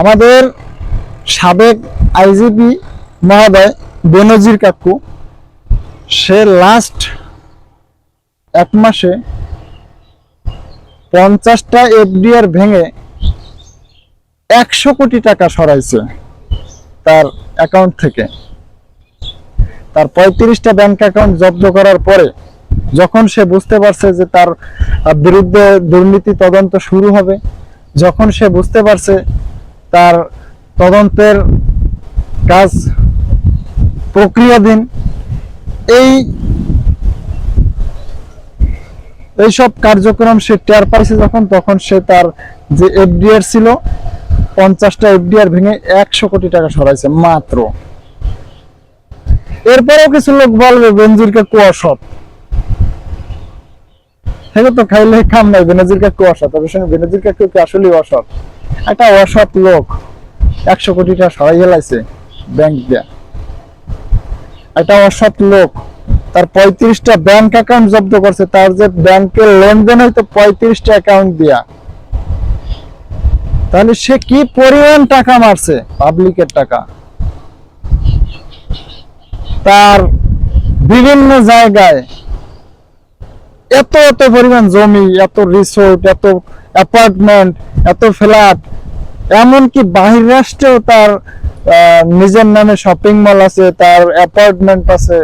আমাদের সাবেক আইজিপি মহোদয় বেনজির কাকু, সে লাস্ট এক মাসে পঞ্চাশটা এফডিআর ভেঙে একশো কোটি টাকা সরাইছে তার অ্যাকাউন্ট থেকে। তার পঁয়ত্রিশটা ব্যাংক অ্যাকাউন্ট জব্দ করার পরে যখন সে বুঝতে পারছে যে তার বিরুদ্ধে দুর্নীতি তদন্ত শুরু হবে, যখন সে বুঝতে পারছে তার তদন্তের কাজ প্রক্রিয়াধীন। এই এইসব কার্যক্রম সে টের পাইছে যখন, তখন সে তার যে এফডিআর ছিল, পঞ্চাশটা এফডিআর ভেঙে একশো কোটি টাকা সরাইছে মাত্র। এরপরেও কিছু লোক বলবে, বেনজিরকে কুয়াশত। সেটা তো খাইলে কাম নাই বেনজির কাকু অসৎ সঙ্গে বেনজির কাকু কি আসলে অসৎ একটা অসৎ লোক। একশো কোটি টাকা সরাই হেলাইছে ব্যাংক দিয়া। একটা অসৎ লোক, তার পঁয়ত্রিশটা ব্যাংক অ্যাকাউন্ট জব্দ করছে, তার যে ব্যাংকের লেনদেন হয়তো পঁয়ত্রিশটা অ্যাকাউন্ট দিয়া। তাহলে সে কি পরিমাণ টাকা মারছে পাবলিকের টাকা? তার বিভিন্ন জায়গায় এত এত পরিমাণ জমি, এত রিসোর্ট এত অ্যাপার্টমেন্ট এত ফ্ল্যাট এমনকি বাহির রাষ্ট্রেও তার নিজের নামে শপিং মল আছে, তার অ্যাপার্টমেন্ট আছে।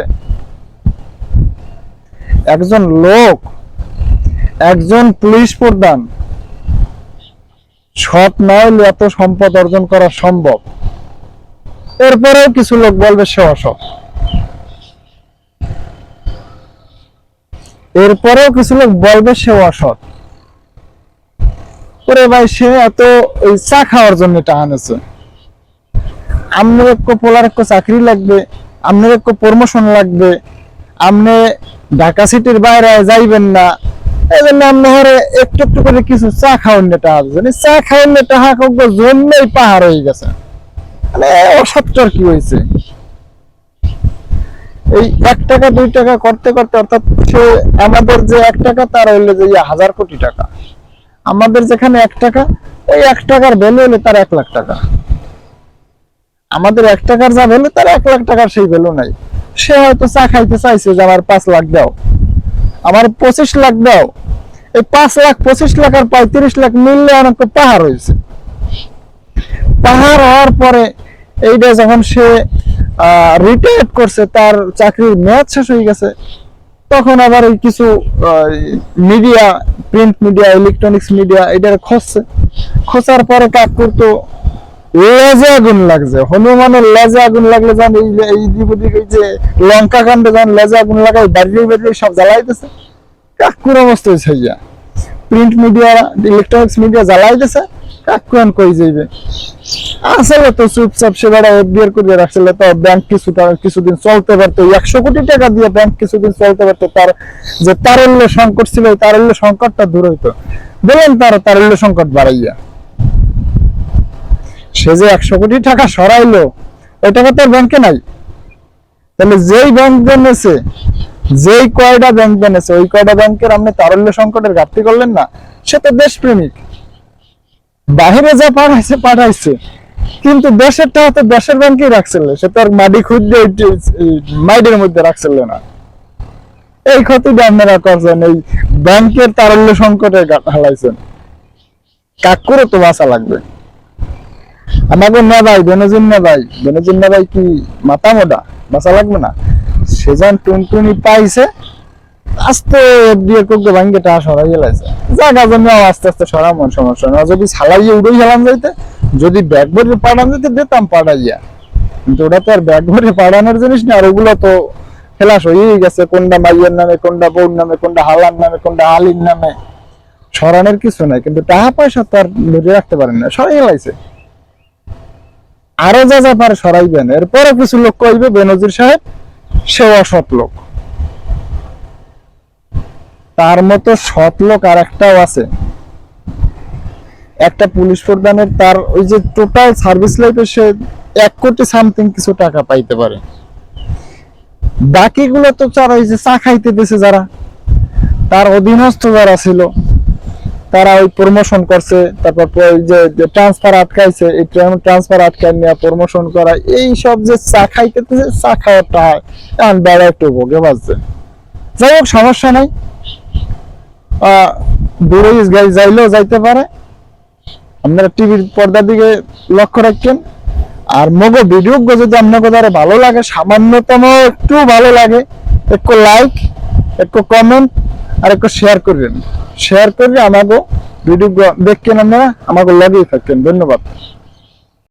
একজন লোক, একজন পুলিশ প্রধান, সৎ না হলে এত সম্পদ অর্জন করা সম্ভব। এরপরেও কিছু লোক বলবে সে অসৎ। এরপরেও কিছু লোক বলবে সে অসৎ। ওরে ভাই, সে এত ওই চা খাওয়ার জন্য এটা আনেছে আপনার পোলার একটু চাকরি লাগবে আপনার একটু প্রমোশন লাগবে। আপনি ঢাকা সিটির বাইরে যাইবেন না। এই জন্য আপনি হরে একটু একটু করে কিছু চা খাওয়ান নেটা আসবেন চা খাওয়ান নেটা হাক জন্যই পাহাড় হয়ে গেছে। মানে অসৎটার কি হয়েছে? এই এক টাকা, দুই টাকা করতে করতে অর্থাৎ সে আমাদের যে এক টাকা, তার হইলে যে হাজার কোটি টাকা। আমাদের যেখানে এক টাকা, ওই এক টাকার ভ্যালু হলে তার এক লাখ টাকা। আমাদের এক টাকার যা ভ্যালু তার এক লাখ টাকার সেই ভ্যালু নাই। সে হয়তো চা খাইতে চাইছে যে আমার পাঁচ লাখ দাও। আমার পঁচিশ লাখ দাও। এই পাঁচ লাখ, পঁচিশ লাখ আর পঁয়ত্রিশ লাখ মিললে অনেক পাহাড় হয়েছে। পাহাড় হওয়ার পরে এইটা যখন সে রিটায়ার করছে, তার চাকরির মেয়াদ শেষ হয়ে গেছে। তখন আবার এই কিছু media print media electronics media এটার খসছে খসার পরে কাজ করতো লেজে আগুন লাগছে। হনুমানের লেজে আগুন লাগলে যখন এই এই যে লঙ্কা কাণ্ডে যখন লেজে আগুন লাগাই বাড়িয়ে বাড়িয়ে সব জ্বালাইতেছে। কাকুর অবস্থা হয়েছে ইয়া প্রিন্ট মিডিয়া ইলেকট্রনিক্স মিডিয়া জ্বালাইতেছে। কাকুয়ান কই যাইবে। আসলে তো চুপচাপ সে বেড়া এফডিআর করে রাখছিল, তো ব্যাংক কিছুদিন চলতে পারতো। একশো কোটি টাকা দিয়ে ব্যাংক কিছুদিন চলতে পারতো, তার যে তারল্য সংকট ছিল তারল্য সংকটটা দূর হইতো। বলেন তার তারল্য সংকট বাড়াইয়া। সে যে একশো কোটি টাকা সরাইলো ওই টাকা তার ব্যাংকে নাই। তাহলে যেই ব্যাংক বেনেছে যেই কয়টা ব্যাংক বেনেছে ওই কয়টা ব্যাংকের আপনি তারল্য সংকটের ঘাটতি করলেন না? সে তো দেশপ্রেমিক। বাহিরে যা পাঠাইছে পাঠাইছে। কিন্তু দেশের টাকা তো দেশের ব্যাংকেই রাখছিল। সে তো আর মাটি খুঁজতে মাইডের মধ্যে রাখছিল না। এই ক্ষতিটা আপনারা করছেন, এই ব্যাংকের তারল্য সংকটে হালাইছেন। কাকুরও তো বাঁচা লাগবে। আমাকে না ভাই বেনজিন না ভাই বেনজিন না ভাই কি মাথা মোটা বাঁচা লাগবে না? সে যখন টুনটুনি পাইছে আস্তে দিয়ে সরাই গেলাইছে জায়গা আস্তে আস্তে সমস্যা না যদি ছালাইয়ে গেলাম যাইতে, যদি ব্যাগ ভরে যেতে দিতাম কিন্তু ওটা তো আর ব্যাগ ভরে জিনিস না, আর ওগুলো তো গেছে। কোনটা মাইয়ের নামে, কোনটা বউর নামে, কোনটা হালার নামে, কোনটা হালির নামে। সরানোর কিছু নাই, কিন্তু টাকা পয়সা তো আর ধরে রাখতে পারেন না, সরাই গেলাইছে আরও যা যা পারে সরাইবেন। এরপরে কিছু লোক কইবে, বেনজির সাহেব সে অসৎ লোক। তার মতো সৎ লোক আর একটাও আছে। একটা পুলিশ প্রধানের তার ওই যে টোটাল সার্ভিস লাইফে সে এক কোটি সামথিং কিছু টাকা পাইতে পারে। বাকিগুলো তো তার ওই যে চা খাইতে দিছে যারা, তার অধীনস্থ যারা ছিল, তারা ওই প্রমোশন করছে, তারপর ওই যে ট্রান্সফার আটকাইছে, এই ট্রান্সফার আটকাই নিয়ে প্রমোশন করা, এই সব যে চা খাইতেছে চা খাওয়াটা হয়। এখন বেড়া একটু ভোগে বাজছে যাই হোক, সমস্যা নাই। দূরে যাইলেও যাইতে পারে। আপনারা টিভির পর্দার দিকে লক্ষ্য আর মগো ভিডিও যদি আপনাকে দ্বারা ভালো লাগে, সামান্যতম একটু ভালো লাগে, একটু লাইক একটু কমেন্ট আর একটু শেয়ার করবেন। শেয়ার করলে আমাকে ভিডিও দেখেন আপনারা আমাকে লগেই থাকেন ধন্যবাদ।